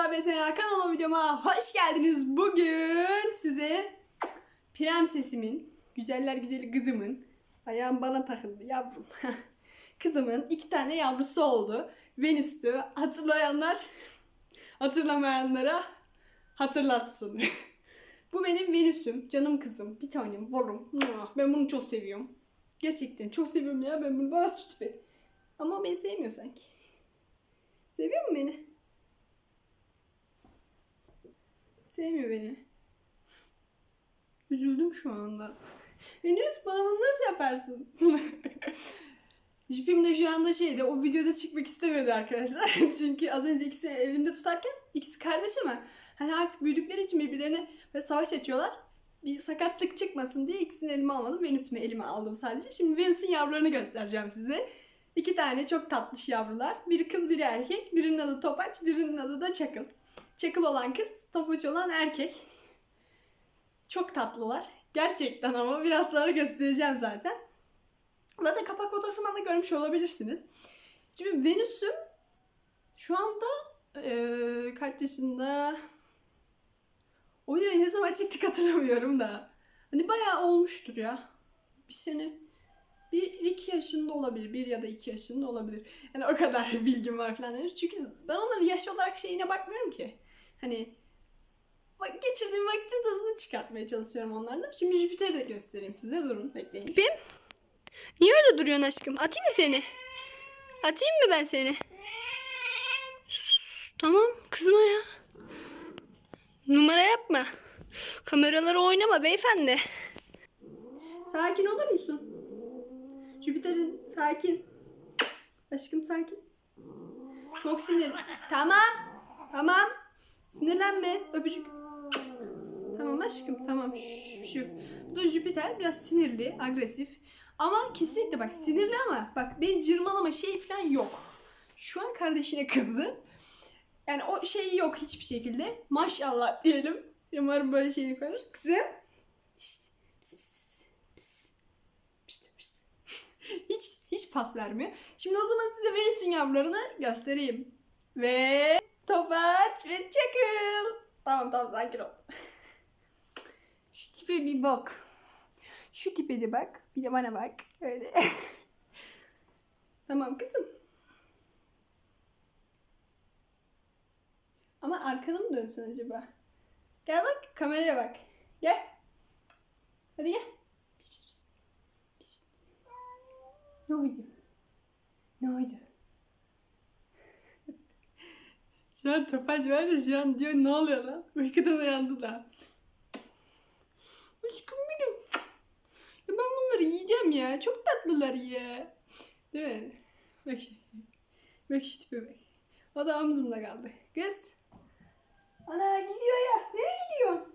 Beyza ve Sena kanalıma videoma hoş geldiniz. Bugün size prensesimin, güzeller güzeli kızımın, ayağım bana takıldı yavrum. kızımın iki tane yavrusu oldu. Venüs'tü. Hatırlayanlar hatırlamayanlara hatırlatsın. Bu benim Venüs'üm, canım kızım, bir tanem. Muah, Ben bunu çok seviyorum. Gerçekten çok seviyorum ya ben bunu bazı tipi. Ama beni sevmiyor sanki. Seviyor mu beni? Sevmiyor beni. Üzüldüm şu anda. Venüs bana bunu nasıl yaparsın? Jipim de şu anda şeyde o videoda çıkmak istemedi arkadaşlar. Çünkü az önce ikisini elimde tutarken ikisi kardeş ama hani artık büyüdükleri için birbirlerine ve savaş açıyorlar. Bir sakatlık çıkmasın diye ikisini elime almadım. Venüs'ümü elime aldım sadece. Şimdi Venüs'ün yavrularını göstereceğim size. İki tane çok tatlış yavrular. Biri kız biri erkek. Birinin adı Topaç, birinin adı da Çakıl. Çakıl olan kız, Topaç olan erkek. Çok tatlılar. Gerçekten ama biraz sonra göstereceğim zaten. Zaten kapak fotoğrafından da görmüş olabilirsiniz. Şimdi Venüs'üm şu anda eee, kaç yaşında? O videoyu ne zaman çektik hatırlamıyorum da. Hani bayağı olmuştur ya. Bir sene. Bir iki yaşında olabilir. Bir ya da iki yaşında olabilir. Yani o kadar bilgim var falan. demiş. Çünkü ben onların yaş olarak şeyine bakmıyorum ki. Hani geçirdiğim vaktin tadını çıkartmaya çalışıyorum onlarla. Şimdi Jüpiter'i de göstereyim size. Durun bekleyin. Bim. Niye öyle duruyorsun aşkım? Atayım mı seni? Atayım mı ben seni? Sus, tamam kızma ya. Numara yapma. Kameralara oynama beyefendi. Sakin olur musun? Jüpiter'in sakin. Aşkım sakin. Çok sinir. Tamam. Tamam. Sinirlenme. Öpücük. Tamam aşkım tamam. Şş, bir şey. Bu da Jüpiter biraz sinirli, agresif. Ama kesinlikle bak sinirli ama bak beni cırmalama şey falan yok. Şu an kardeşine kızdı. Yani o şey yok hiçbir şekilde. Maşallah diyelim. Umarım böyle şeyini koyar. Kızım. Hiç hiç pas vermiyor. Şimdi o zaman size Venüs'ün yavrularını göstereyim. Ve Topaç ve Çakıl. Tamam tamam sakin ol. Şu tipe bir bak. Şu tipe de bak. Bir de bana bak. Öyle. tamam kızım. Ama arkana mı dönsün acaba? Gel bak kameraya bak. Gel. Hadi gel. Pis. Pis, pis. Ne oldu? Ne oldu? Şu an topaç ya şu an diyor ne oluyor lan? Uykudan uyandı da. Aşkım benim. Ya ben bunları yiyeceğim ya. Çok tatlılar ya. Değil mi? Bak şimdi. Bak şu tipe. O da omzumda kaldı. Kız. Ana gidiyor ya. Nereye gidiyor?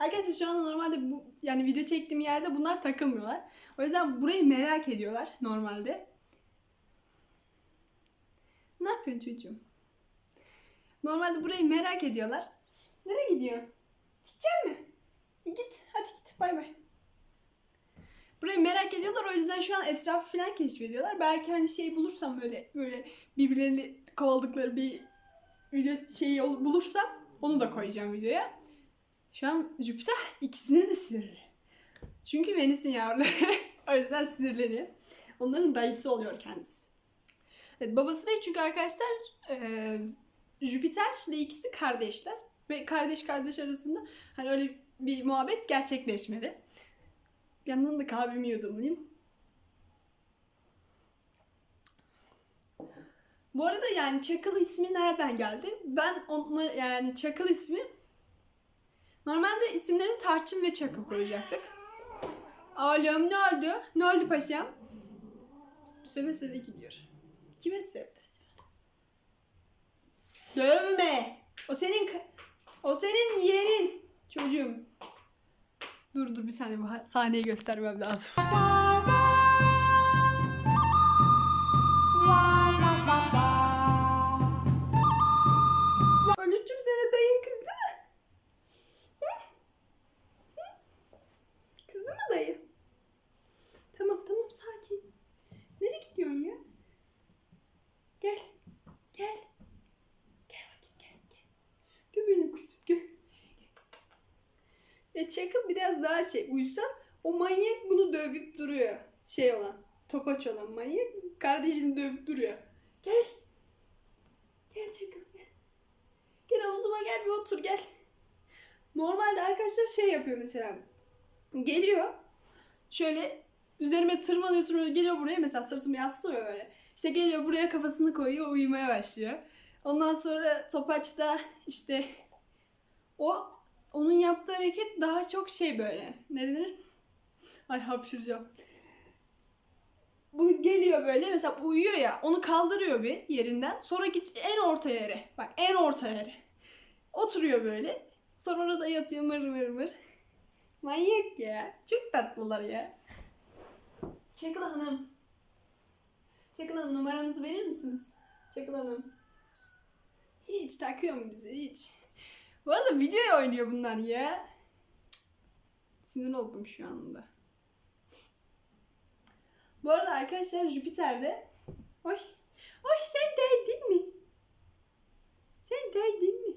Arkadaşlar şu anda normalde bu yani video çektiğim yerde bunlar takılmıyorlar. O yüzden burayı merak ediyorlar normalde. Ne yapıyorsun çocuğum? Normalde burayı merak ediyorlar. Nereye gidiyor? Gidecek mi? E git. Hadi git. Bay bay. Burayı merak ediyorlar. O yüzden şu an etrafı falan keşfediyorlar. Belki hani şey bulursam böyle böyle birbirlerini kovaladıkları bir video şeyi bulursam onu da koyacağım videoya. Şu an Jüpiter ikisine de sinirli. Çünkü Venüs'ün yavruları. o yüzden sinirleniyor. Onların dayısı oluyor kendisi. Evet, babası değil çünkü arkadaşlar e, Jüpiter ile ikisi kardeşler. Ve kardeş kardeş arasında hani öyle bir muhabbet gerçekleşmedi. Yandan da kahvemi yudumlayayım. Bu arada yani Çakıl ismi nereden geldi? Ben onlar yani Çakıl ismi normalde isimlerini Tarçın ve Çakıl koyacaktık. Oğlum ne oldu? Ne oldu paşam? Söve söve gidiyor. Kime sövdü? Dövme. O senin o senin yeğenin çocuğum. Dur dur bir saniye bu sahneyi göstermem lazım. Çakıl biraz daha şey uysa o manyak bunu dövüp duruyor. Şey olan, topaç olan manyak kardeşini dövüp duruyor. Gel. Gel Çakıl gel. Gel havuzuma gel bir otur gel. Normalde arkadaşlar şey yapıyor mesela. Geliyor. Şöyle üzerime tırmanıyor tırmanıyor geliyor buraya mesela sırtımı yaslıyor böyle. İşte geliyor buraya kafasını koyuyor uyumaya başlıyor. Ondan sonra topaçta işte o onun yaptığı hareket daha çok şey böyle. Ne denir? Ay hapşıracağım. Bu geliyor böyle mesela uyuyor ya onu kaldırıyor bir yerinden. Sonra git en orta yere. Bak en orta yere. Oturuyor böyle. Sonra orada yatıyor mır mır mır. Manyak ya. Çok tatlılar ya. Çakıl Hanım. Çakıl Hanım numaranızı verir misiniz? Çakıl Hanım. Hiç takıyor mu bizi hiç? Bu arada videoya oynuyor bunlar ya. Sinir oldum şu anda. Bu arada arkadaşlar Jüpiter'de Oy. Oy sen değdin mi? Sen değdin mi?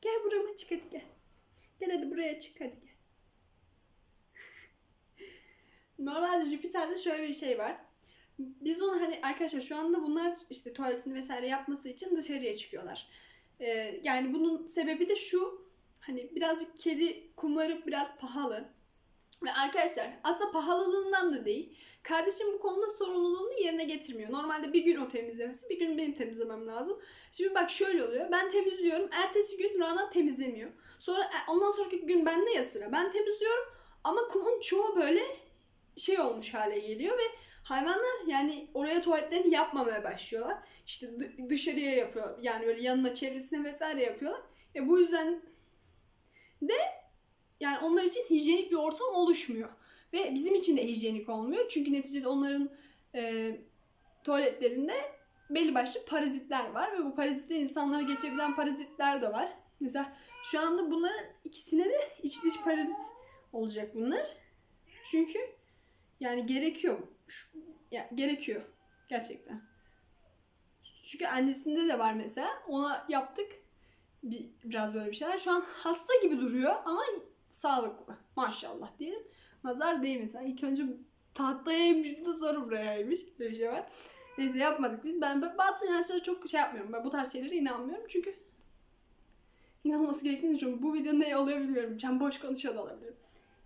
Gel burama çık hadi gel. Gel hadi buraya çık hadi gel. Normalde Jüpiter'de şöyle bir şey var. Biz onu hani arkadaşlar şu anda bunlar işte tuvaletini vesaire yapması için dışarıya çıkıyorlar. Ee, yani bunun sebebi de şu. Hani birazcık kedi kumarı biraz pahalı. Ve arkadaşlar aslında pahalılığından da değil. Kardeşim bu konuda sorumluluğunu yerine getirmiyor. Normalde bir gün o temizlemesi, bir gün benim temizlemem lazım. Şimdi bak şöyle oluyor. Ben temizliyorum. Ertesi gün Rana temizlemiyor. Sonra e, ondan sonraki gün bende ya sıra. Ben temizliyorum ama kumun çoğu böyle şey olmuş hale geliyor ve hayvanlar yani oraya tuvaletlerini yapmamaya başlıyorlar. İşte dı- dışarıya yapıyor. Yani böyle yanına çevresine vesaire yapıyorlar. E bu yüzden de yani onlar için hijyenik bir ortam oluşmuyor. Ve bizim için de hijyenik olmuyor. Çünkü neticede onların e, tuvaletlerinde belli başlı parazitler var. Ve bu parazitler insanlara geçebilen parazitler de var. Mesela şu anda bunların ikisine de iç dış parazit olacak bunlar. Çünkü yani gerekiyor. Şu- ya, gerekiyor. Gerçekten. Çünkü annesinde de var mesela. Ona yaptık. Bir, biraz böyle bir şeyler. Şu an hasta gibi duruyor ama sağlıklı. Maşallah diyelim. Nazar değmesin. İlk önce tahtaya inmiş de sonra buraya inmiş. Böyle bir şey var. Neyse yapmadık biz. Ben batın yaşları çok şey yapmıyorum. Ben bu tarz şeylere inanmıyorum. Çünkü inanılması gerektiğini düşünüyorum. Bu videonun ne oluyor bilmiyorum. Ben boş konuşuyor da olabilirim.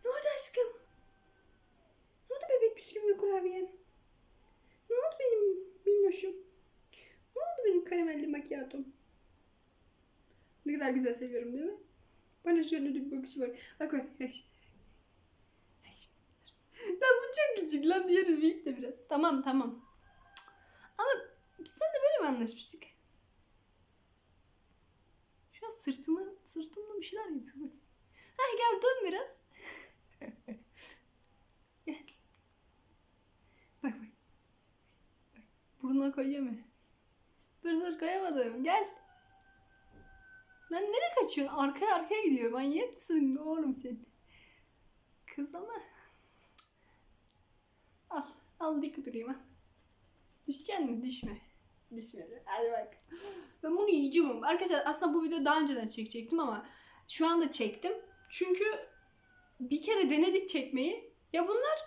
Ne oldu aşkım? Ne oldu bebek bisküvi kurabiyen? Ne oldu benim minnoşum? Ne oldu benim karamelli macchiato'm? Ne kadar güzel seviyorum değil mi? Bana şöyle bir bakışı var. Bak bak. Lan bu çok küçük lan diğeri büyük de biraz. Tamam tamam. Ama biz seninle böyle mi anlaşmıştık? Şu an sırtımı, sırtımda bir şeyler yapıyor bak. Hadi gel dön biraz. gel. Bak bak. bak. Burnuna koyuyor mu? Dur koyamadım. Gel. Lan nereye kaçıyorsun? Arkaya arkaya gidiyor. Manyak mısın oğlum sen? Kız ama. Al. Al dik durayım ha. Düşecek mi? Düşme. Düşmedi. Hadi bak. Ben bunu yiyeceğim. Arkadaşlar aslında bu videoyu daha önceden çekecektim ama şu anda çektim. Çünkü bir kere denedik çekmeyi. Ya bunlar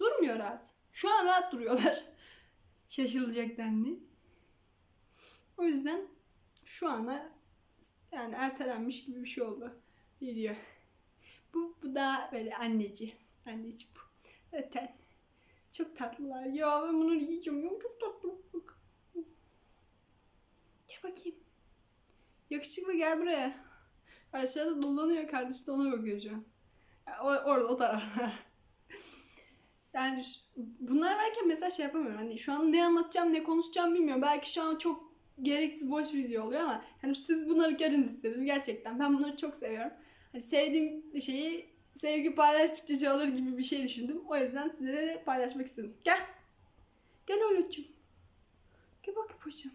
durmuyor rahat. Şu an rahat duruyorlar. Şaşılacak denli. O yüzden şu ana yani ertelenmiş gibi bir şey oldu video. Bu, bu da böyle anneci. Anneci bu. Zaten çok tatlılar. Ya ben bunu yiyeceğim. Ya çok tatlı. Gel bakayım. Yakışıklı gel buraya. Aşağıda dolanıyor kardeşi de ona bakıyor şu an. O- orada o tarafta. Yani bunlar varken mesela şey yapamıyorum. Hani şu an ne anlatacağım ne konuşacağım bilmiyorum. Belki şu an çok gereksiz boş video oluyor ama hani siz bunları görün istedim gerçekten. Ben bunları çok seviyorum. Hani sevdiğim şeyi sevgi paylaştıkça şey olur gibi bir şey düşündüm. O yüzden sizlere de paylaşmak istedim. Gel. Gel oğlum. Gel bakayım paşam.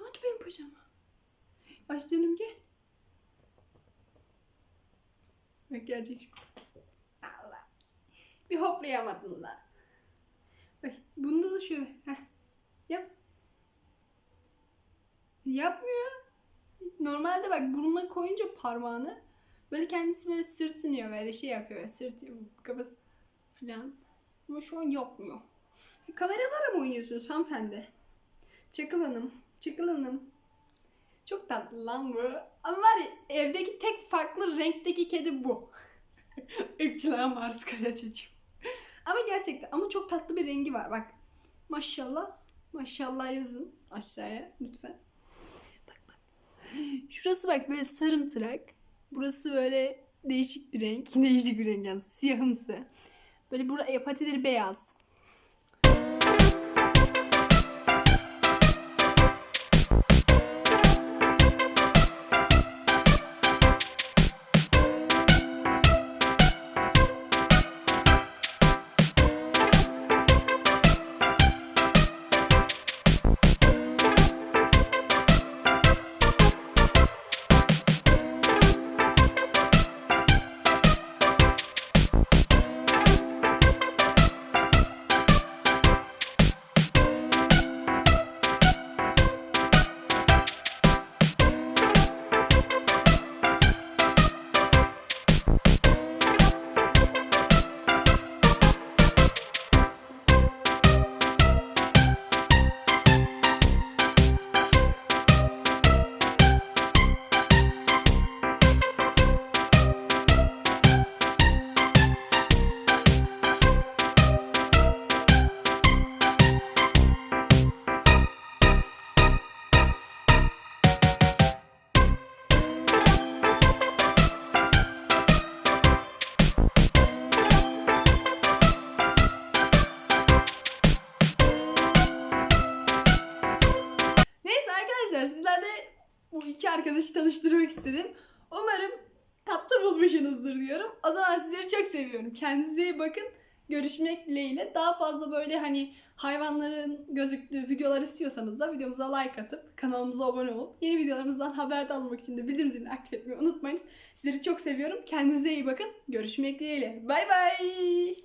Ne oldu benim paşama? Aslanım gel. Bak gelecek. Allah. Bir hoplayamadın da. Bak bunda da şöyle. Heh. Yap. Yapmıyor. Normalde bak burnuna koyunca parmağını böyle kendisi böyle sırtınıyor böyle şey yapıyor böyle sırtıyor kafası falan. Ama şu an yapmıyor. Kameralara mı oynuyorsunuz hanımefendi? Çakıl Hanım. Çakıl Hanım. Çok tatlı lan bu. Ama var ya evdeki tek farklı renkteki kedi bu. Irkçılığa maruz kalıyor çocuğum. Ama gerçekten ama çok tatlı bir rengi var bak. Maşallah. Maşallah yazın aşağıya lütfen. Bak bak. Şurası bak böyle sarımtırak. Burası böyle değişik bir renk. Değişik bir renk yani siyahımsı. Böyle burada patileri beyaz. Arkadaşı tanıştırmak istedim. Umarım tatlı bulmuşsunuzdur diyorum. O zaman sizleri çok seviyorum. Kendinize iyi bakın. Görüşmek dileğiyle. Daha fazla böyle hani hayvanların gözüktüğü videolar istiyorsanız da videomuza like atıp kanalımıza abone olup yeni videolarımızdan haberdar olmak için de bildirim zilini aktif etmeyi unutmayınız. Sizleri çok seviyorum. Kendinize iyi bakın. Görüşmek dileğiyle. Bay bay.